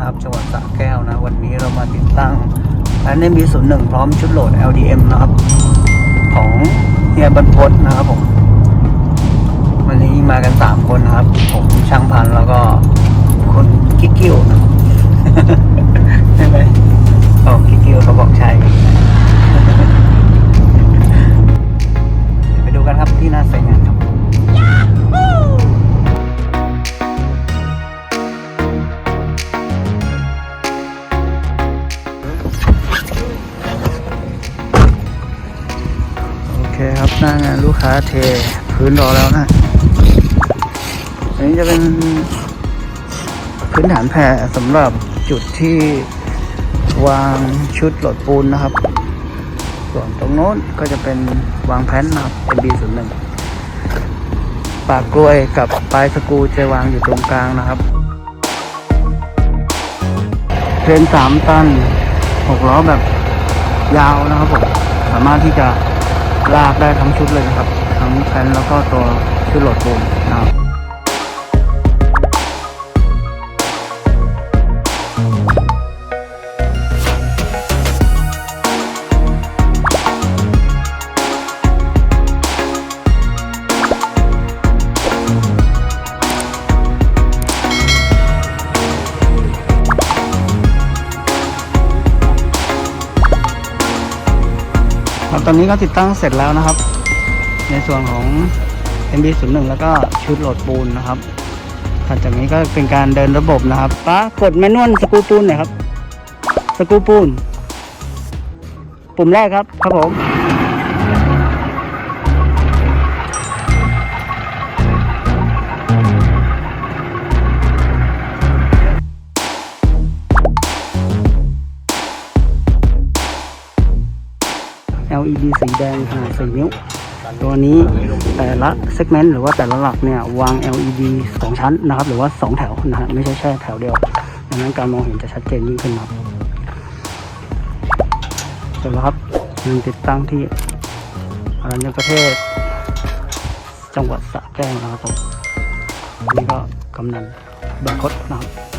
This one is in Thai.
ครับจังหวัดสระแก้วนะ วันนี้เรามาติดตั้งแอนด์มีศูนย์หนึ่งพร้อมชุดโหลด LDM นะครับ ของเฮียบรรพศนะครับผม วันนี้มากัน 3 คนนะครับ ผมช่างพันแล้วก็ หน้างานลูกค้าเทพื้นรอแล้วนะ อันนี้จะเป็นพื้นฐานแผ่สำหรับจุดที่วางชุดโหลดปูนนะครับ ส่วนตรงโน้นก็จะเป็นวางแผ่นนะครับ MB01 ปากกล้วยกับปลายสกูจะวางอยู่ตรงกลางนะครับเทรนสามตันหกล้อแบบยาวนะครับผม สามารถที่จะ ลากได้ทั้งชุดเลยนะครับ ทั้งแผ่นแล้วก็ตัวชุดโหลดโฟมนะครับ ตอนนี้ก็ติดตั้งเสร็จแล้วนะครับ ในส่วนของ MB01 แล้วก็ชุดโหลดปูนนะครับถัดจากนี้ก็เป็นการเดินระบบนะครับป้ากดแมนนวลสกูปูนหน่อยครับ สกูปูน ปุ่มแรกครับ ครับผม LED สีแดงขนาด 4 นิ้ว ตัวนี้แต่ละเซกเมนต์หรือว่าแต่ละหลักเนี่ยวาง LED 2 ชั้นนะครับหรือว่า 2 แถวนะฮะไม่ใช่แค่แถวเดียวดังนั้นการมองเห็นจะชัดเจนยิ่งขึ้นครับเสร็จแล้วครับยังติดตั้งที่อรัญญประเทศ จังหวัดสระแก้วนะครับผมนนี่ก็กำนันบางคดนะครับ